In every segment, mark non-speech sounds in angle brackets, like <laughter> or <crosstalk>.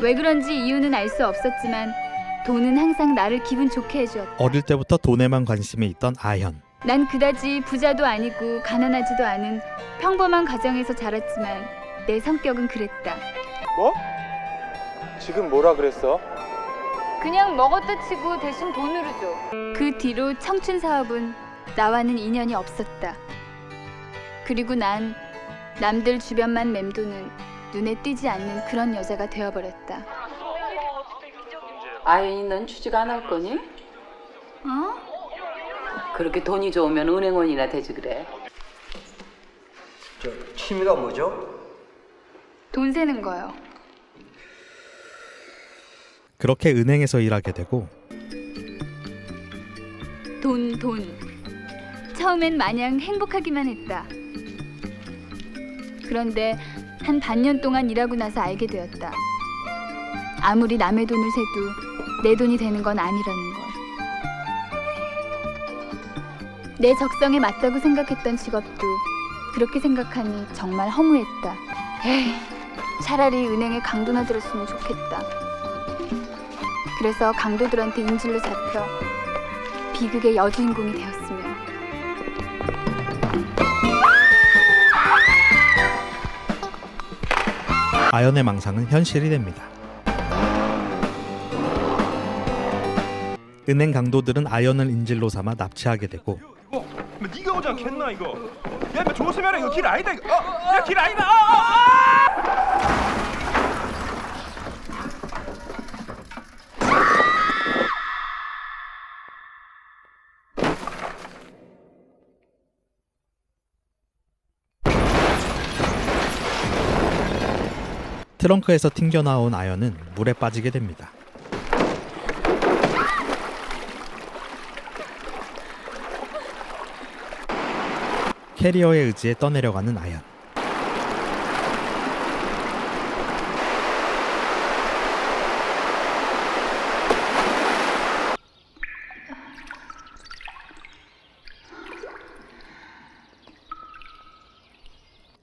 왜 그런지 이유는 알 수 없었지만 돈은 항상 나를 기분 좋게 해주었다. 어릴 때부터 돈에만 관심이 있던 아현. 난 그다지 부자도 아니고 가난하지도 않은 평범한 가정에서 자랐지만 내 성격은 그랬다. 뭐? 지금 뭐라 그랬어? 그냥 먹었다 치고 대신 돈으로 줘. 그 뒤로 청춘 사업은 나와는 인연이 없었다. 그리고 난 남들 주변만 맴도는 눈에 띄지 않는 그런 여자가 되어버렸다. 아연이 넌 취직 안 할 거니? 어? 그렇게 돈이 좋으면 은행원이나 되지 그래. 저 취미가 뭐죠? 돈 세는 거요. 그렇게 은행에서 일하게 되고 돈, 돈. 처음엔 마냥 행복하기만 했다. 그런데 한 반년 동안 일하고 나서 알게 되었다. 아무리 남의 돈을 세도 내 돈이 되는 건 아니라는 걸. 내 적성에 맞다고 생각했던 직업도 그렇게 생각하니 정말 허무했다. 에이, 차라리 은행에 강도나 들었으면 좋겠다. 그래서 강도들한테 인질로 잡혀 비극의 여주인공이 되었으면 아연의 망상은 현실이 됩니다. 은행 강도들은 아연을 인질로 삼아 납치하게 되고 네가 오지 않겠나 이거? 야, 뭐 조심해라 이거 길 아니다 이거. 어, 야, 길 아니다. 아, 아, 트렁크에서 튕겨 나온 아연은 물에 빠지게 됩니다. 캐리어에 의지해 떠내려가는 아연.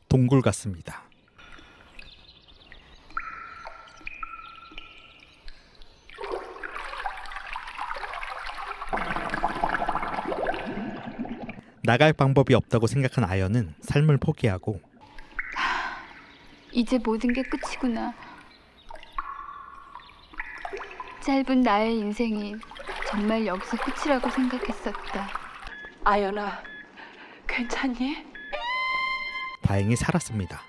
동굴 같습니다. 나갈 방법이 없다고 생각한 아연은 삶을 포기하고 이제 모든 게 끝이구나. 짧은 나의 인생이 정말 여기서 끝이라고 생각했었다. 아연아, 괜찮니? 다행히 살았습니다.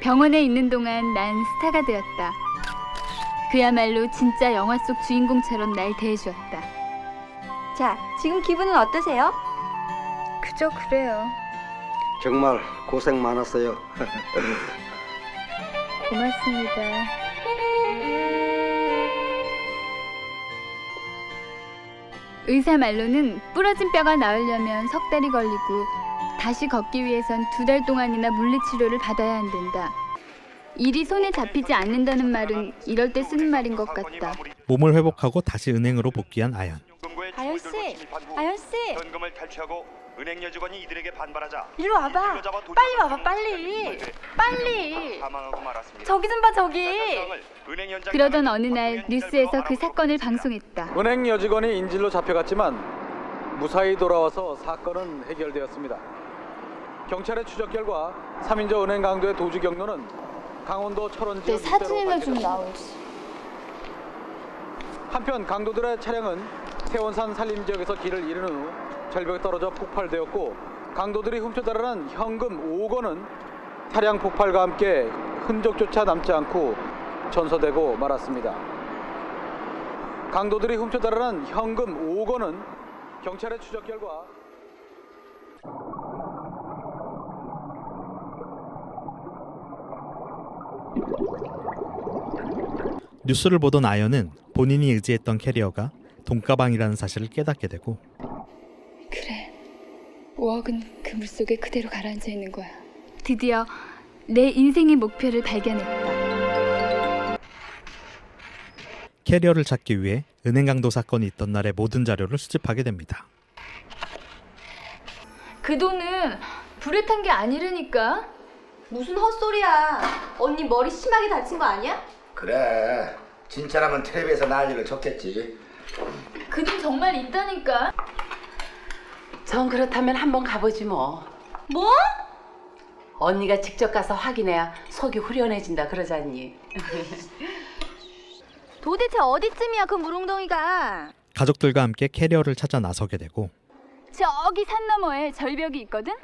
병원에 있는 동안 난 스타가 되었다. 그야말로 진짜 영화 속 주인공처럼 날 대해주었다. 자, 지금 기분은 어떠세요? 그저 그래요. 정말 고생 많았어요. 고맙습니다. 의사 말로는 부러진 뼈가 나으려면 석 달이 걸리고 다시 걷기 위해선 두 달 동안이나 물리치료를 받아야 한단다. 일이 손에 잡히지 않는다는 말은 이럴 때 쓰는 말인 것 같다. 몸을 회복하고 다시 은행으로 복귀한 아연. 탈취하고 은행 여 직원이 이들에게 반발하자 일로 와봐. 빨리 와봐, 빨리. 빨리. 저기 좀 봐, 저기. 그러던 어느 날 뉴스에서 그 사건을 방송했다. 은행 여직원이 인질로 잡혀갔지만 무사히 돌아와서 사건은 해결되었습니다. 경찰의 추적 결과 3인조 은행 강도의 도주 경로는 강원도 철원 지역 내 사진이나 좀 나오지. 한편 강도들의 차량은 태원산 산림 지역에서 길을 잃은 후 절벽에 떨어져 폭발되었고 강도들이 훔쳐달라는 현금 5억 원은 차량 폭발과 함께 흔적조차 남지 않고 전소되고 말았습니다. 강도들이 훔쳐달라는 현금 5억 원은 경찰의 추적 결과 뉴스를 보던 아연은 본인이 의지했던 캐리어가 돈가방이라는 사실을 깨닫게 되고 그래. 5억은 그 물속에 그대로 가라앉아 있는 거야. 드디어 내 인생의 목표를 발견했다. 캐리어를 찾기 위해 은행 강도 사건이 있던 날의 모든 자료를 수집하게 됩니다. 그 돈은 불에 탄 게 아니라니까. 무슨 헛소리야. 언니 머리 심하게 다친 거 아니야? 그래 진짜라면 텔레비에서 난리를 쳤겠지 그림 정말 있다니까. 전 그렇다면 한번 가보지 뭐. 뭐? 언니가 직접 가서 확인해야 속이 후련해진다 그러잖니. <laughs> 도대체 어디쯤이야 그 물웅덩이가? 가족들과 함께 캐리어를 찾아 나서게 되고 저기 산 너머에 절벽이 있거든.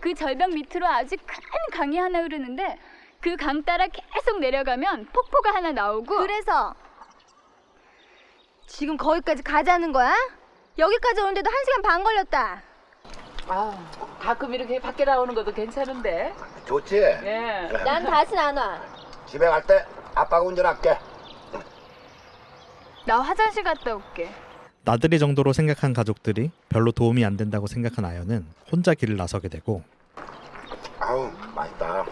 그 절벽 밑으로 아주 큰 강이 하나 흐르는데 그 강 따라 계속 내려가면 폭포가 하나 나오고 그래서 지금 거기까지 가자는 거야? 여기까지 오는데도 한 시간 반 걸렸다. 아, 가끔 이렇게 밖에 나오는 것도 괜찮은데. 좋지? 예. 난 다신 안 와. 집에 갈 때 아빠가 운전할게 나 화장실 갔다 올게. 나들이 정도로 생각한 가족들이 별로 도움이 안 된다고 생각한 아연은 혼자 길을 나서게 되고 아우 맛있다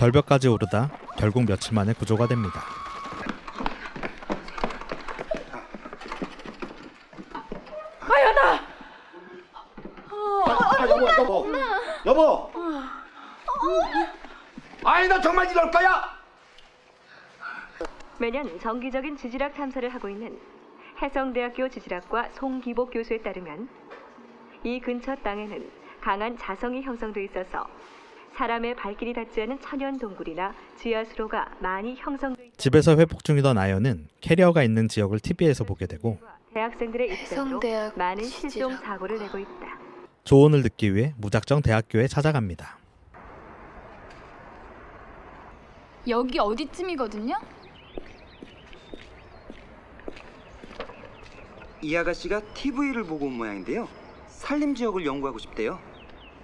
절벽까지 오르다 결국 며칠 만에 구조가 됩니다. 아, 여보 여보. 여보! 아니 너 정말 이럴 거야? 매년 정기적인 지질학 탐사를 하고 있는 해성대학교 지질학과 송기복 교수에 따르면 이 근처 땅에는 강한 자성이 형성돼 있어서 사람의 발길이 닿지 않은 천연 동굴이나 지하수로가 많이 형성돼 있 집에서 회복 중이던 아연은 캐리어가 있는 지역을 TV에서 보게 되고 대학생들의 입장으로 해성대학 많은 지질학. 실종 사고를 내고 있다. 조언을 듣기 위해 무작정 대학교에 찾아갑니다. 여기 어디쯤이거든요? 이 아가씨가 TV를 보고 온 모양인데요. 산림 지역을 연구하고 싶대요.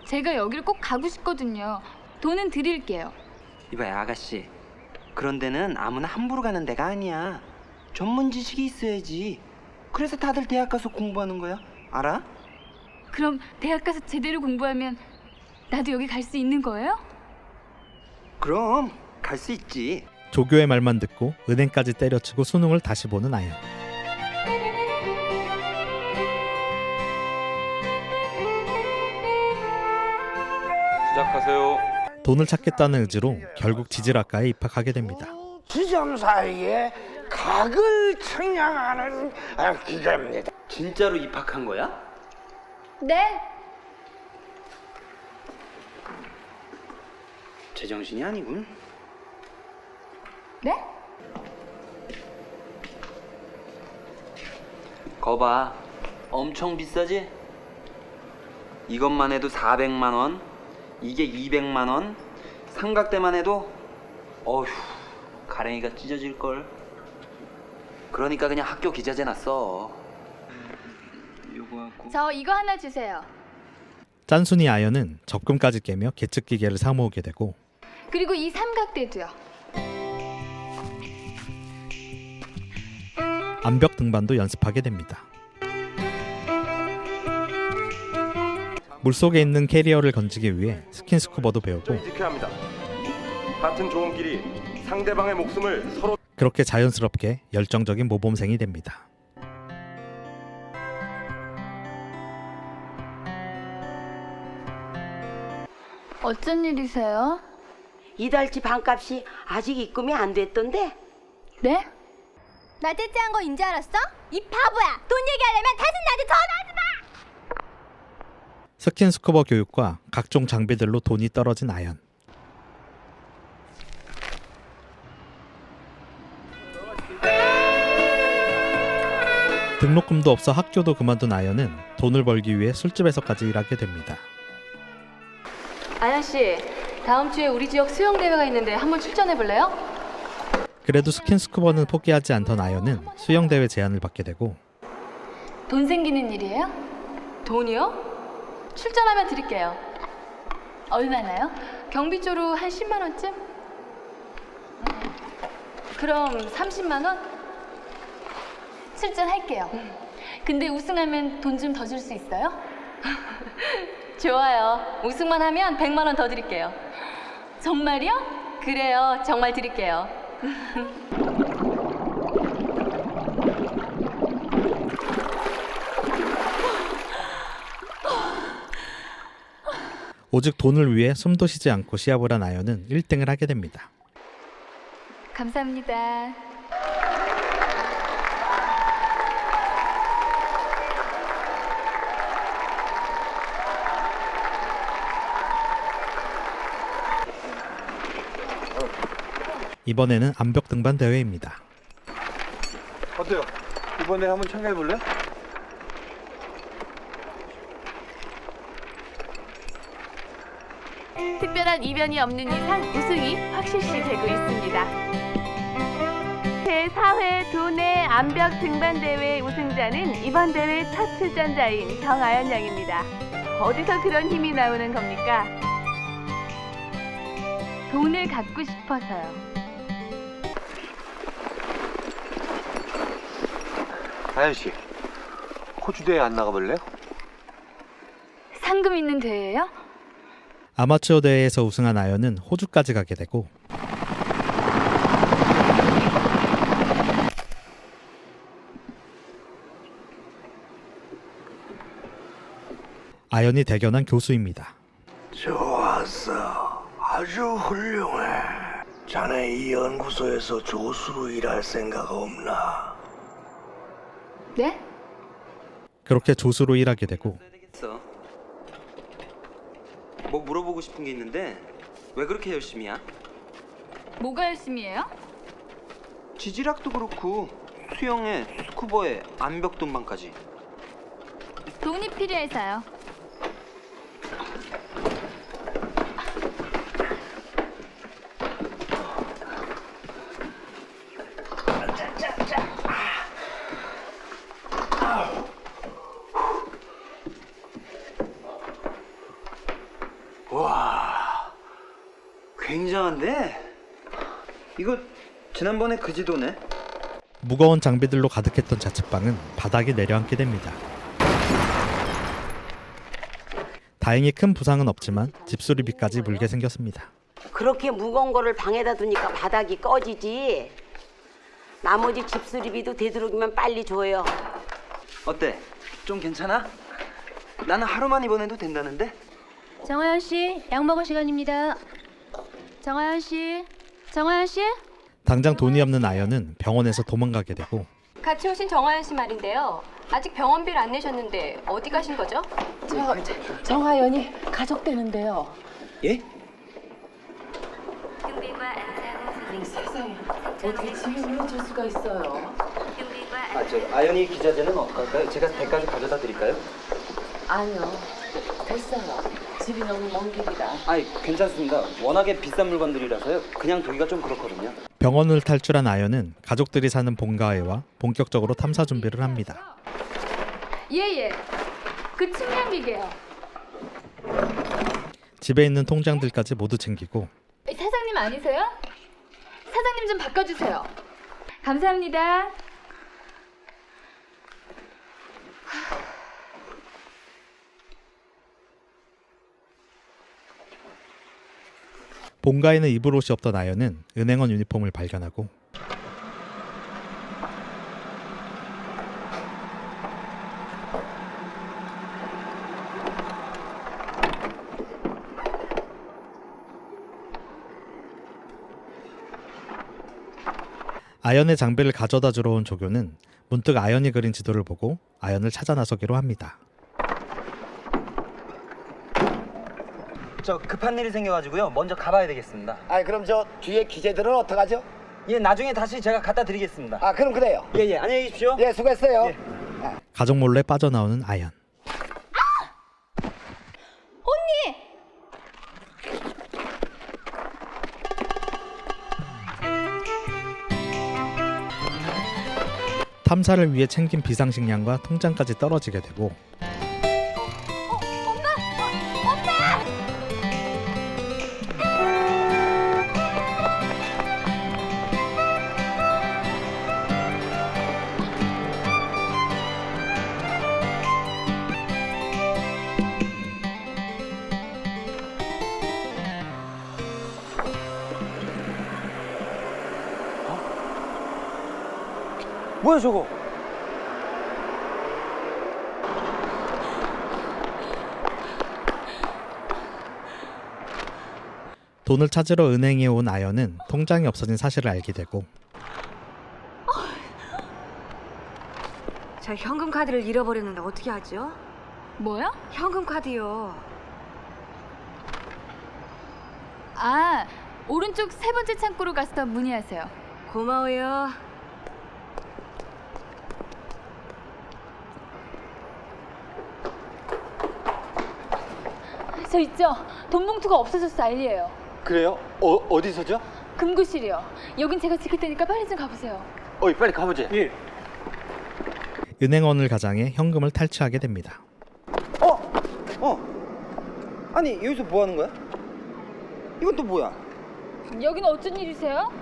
제가 여길 꼭 가고 싶거든요. 돈은 드릴게요. 이봐요, 아가씨. 그런 데는 아무나 함부로 가는 데가 아니야. 전문 지식이 있어야지. 그래서 다들 대학 가서 공부하는 거야. 알아? 그럼 대학 가서 제대로 공부하면 나도 여기 갈 수 있는 거예요? 그럼 갈 수 있지. 조교의 말만 듣고 은행까지 때려치고 수능을 다시 보는 아연. 시작하세요. 돈을 찾겠다는 의지로 결국 지질학과에 입학하게 됩니다. 지점 사이에 각을 청량하는 아, 기계입니다 진짜로 입학한 거야? 네. 제정신이 아니군. 네? 거봐. 엄청 비싸지? 이것만 해도 400만 원. 이게 200만 원. 삼각 대만 해도 어휴, 가랭이가 찢어질 걸. 그러니까 그냥 학교 기자재 놨어. 요거 하고 저 이거 하나 주세요. 짠순이 아연은 적금까지 깨며 계측 기계를 사 모으게 되고 그리고 이 삼각대도요. 암벽 등반도 연습하게 됩니다. 물속에 있는 캐리어를 건지기 위해 스킨스쿠버도 배우고 합니다. 같은 좋은 길이 상대방의 목숨을 서로 그렇게 자연스럽게 열정적인 모범생이 됩니다. 어쩐 일이세요? 이달치 반값이 아직 입금이 안 됐던데? 네? 나 째째한 거 인지 알았어? 이 바보야. 돈 얘기하려면 다시 나한테 전화하지 마. 스킨스쿠버 교육과 각종 장비들로 돈이 떨어진 아연. 등록금도 없어 학교도 그만둔 아연은 돈을 벌기 위해 술집에서까지 일하게 됩니다. 아연 씨, 다음 주에 우리 지역 수영 대회가 있는데 한번 출전해 볼래요? 그래도 스킨스쿠버는 포기하지 않던 아연은 수영 대회 제안을 받게 되고 돈 생기는 일이에요? 돈이요? 출전하면 드릴게요. 얼마나요? 경비조로 한 10만 원쯤? 그럼 30만 원? 출전할게요. 근데 우승하면 돈 좀 더 줄 수 있어요? <laughs> 좋아요. 우승만 하면 100만 원 더 드릴게요. 정말이요? 그래요. 정말 드릴게요. <laughs> 오직 돈을 위해 숨도 쉬지 않고 시합을 한 아연은 1등을 하게 됩니다. 감사합니다. 이번에는 암벽 등반 대회입니다. 어때요? 이번에 한번 참가해 볼래? 특별한 이변이 없는 이상 우승이 확실시 되고 있습니다. 제4회 도내 암벽 등반 대회 우승자는 이번 대회 첫 출전자인 정아연 양입니다. 어디서 그런 힘이 나오는 겁니까? 돈을 갖고 싶어서요. 아연 씨, 호주 대회 안 나가볼래요? 상금 있는 대회예요? 아마추어 대회에서 우승한 아연은 호주까지 가게 되고 아연이 대견한 교수입니다. 좋았어. 아주 훌륭해. 자네 이 연구소에서 조수로 일할 생각 없나? 네? 그렇게 조수로 일하게 되고. 뭐 물어보고 싶은 게 있는데 왜 그렇게 열심히야? 뭐가 열심히 해요? 지질학도 그렇고 수영에 스쿠버에 암벽 등반까지. 돈이 필요해서요. 굉장한데? 이거 지난번에 그 지도네. 무거운 장비들로 가득했던 자취방은 바닥에 내려앉게 됩니다. 다행히 큰 부상은 없지만 집수리비까지 물게 생겼습니다. 그렇게 무거운 거를 방에다 두니까 바닥이 꺼지지. 나머지 집수리비도 되도록이면 빨리 줘요. 어때? 좀 괜찮아? 나는 하루만 입원해도 된다는데? 정하연 씨, 약 먹을 시간입니다. 정하연 씨, 정하연 씨. 당장 돈이 없는 아연은 병원에서 도망가게 되고 같이 오신 정하연 씨 말인데요. 아직 병원비를 안 내셨는데 어디 가신 거죠? 정하연이 가족 되는데요. 예? 어떻게 집에 올려줄 수가 있어요? 아, 저 아연이 기자재는 어떨까요? 제가 대까지 가져다 드릴까요? 아니요. 됐어요. 집이 너무 먼 길이라. 아이, 괜찮습니다. 워낙에 비싼 물건들이라서요. 그냥 두기가 좀 그렇거든요. 병원을 탈출한 아연은 가족들이 사는 본가에와 본격적으로 탐사 준비를 합니다. 예예. 그 측량 기계요. 집에 있는 통장들까지 모두 챙기고 사장님 아니세요? 사장님 좀 바꿔주세요. 감사합니다. 본가에는 입을 옷이 없던 아연은 은행원 유니폼을 발견하고 아연의 장비를 가져다 주러 온 조교는 문득 아연이 그린 지도를 보고 아연을 찾아 나서기로 합니다. 저 급한 일이 생겨가지고요. 먼저 가봐야 되겠습니다. 아 그럼 저 뒤에 기재들은 어떡하죠? 예, 나중에 다시 제가 갖다 드리겠습니다. 아 그럼 그래요. 예, 예, 안녕히 계십시오. 예 수고했어요. 가족 몰래 빠져나오는 아연. 언니! 탐사를 위해 챙긴 비상식량과 통장까지 떨어지게 되고 뭐야 저거? 돈을 찾으러 은행에 온 아연은 통장이 없어진 사실을 알게 되고 저 현금 카드를 잃어버렸는데 어떻게 하죠? 뭐야? 현금 카드요. 아, 오른쪽 세 번째 창고로 가서 문의하세요. 고마워요. 저 있죠? 돈 봉투가 없어졌어 알리에요. 그래요? 어, 어디서죠? 금구실이요. 여긴 제가 지킬 테니까 빨리 좀 가보세요. 어이 빨리 가보지. 예. 은행원을 가장해 현금을 탈취하게 됩니다. 어. 아니 여기서 뭐 하는 거야? 이건 또 뭐야? 여긴 어쩐 일이세요?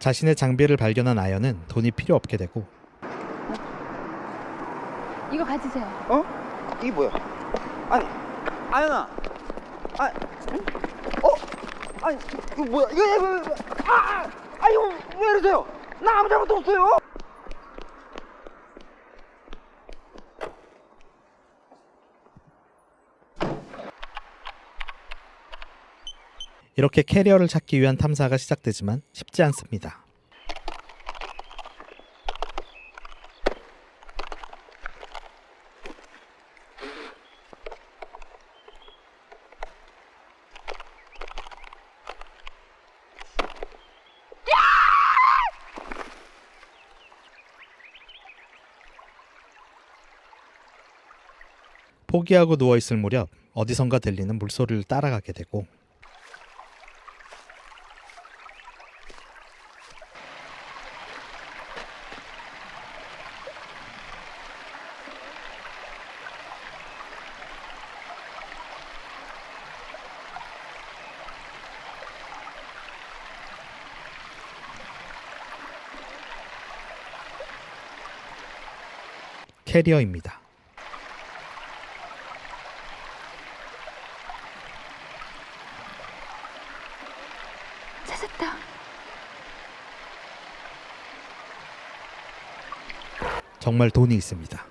자신의 장비를 발견한 아연은 돈이 필요 없게 되고 이거 가지세요. 어? 이게 뭐야? 아니 아연아. 아, 응? 어? 아니 이거 뭐야? 이거 이거 이거 아! 아 이거 왜 이러세요? 나 아무 잘못도 없어요. 이렇게 캐리어를 찾기 위한 탐사가 시작되지만 쉽지 않습니다. 포기하고 누워 있을 무렵 어디선가 들리는 물소리를 따라가게 되고 캐리어입니다. 정말 돈이 있습니다.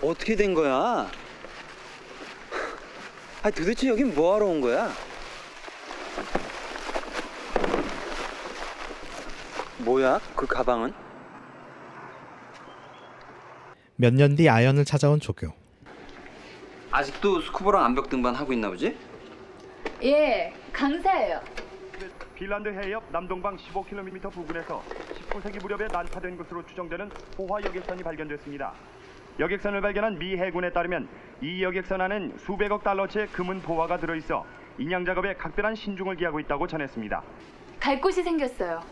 어떻게 된 거야? 아 도대체 여긴 뭐 하러 온 거야? 뭐야? 그 가방은? 몇 년 뒤 아연을 찾아온 조교. 아직도 스쿠버랑 암벽 등반 하고 있나 보지? 예, 강사예요. 핀란드 해협 남동방 15km 부근에서 19세기 무렵에 난파된 것으로 추정되는 호화 여객선이 발견됐습니다. 여객선을 발견한 미 해군에 따르면 이 여객선 안엔 수백억 달러치의 금은 보화가 들어있어 인양 작업에 각별한 신중을 기하고 있다고 전했습니다. 갈 곳이 생겼어요.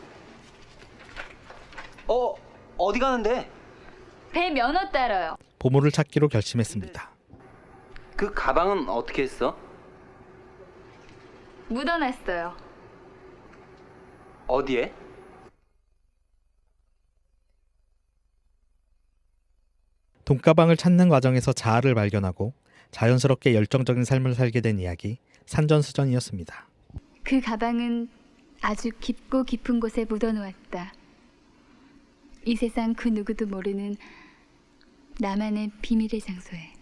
어 어디 가는데? 배 면허 따러요. 보물을 찾기로 결심했습니다. 그 가방은 어떻게 했어? 묻어놨어요. 어디에? 돈가방을 찾는 과정에서 자아를 발견하고 자연스럽게 열정적인 삶을 살게 된 이야기 산전수전이었습니다. 그 가방은 아주 깊고 깊은 곳에 묻어놓았다. 이 세상 그 누구도 모르는 나만의 비밀의 장소에.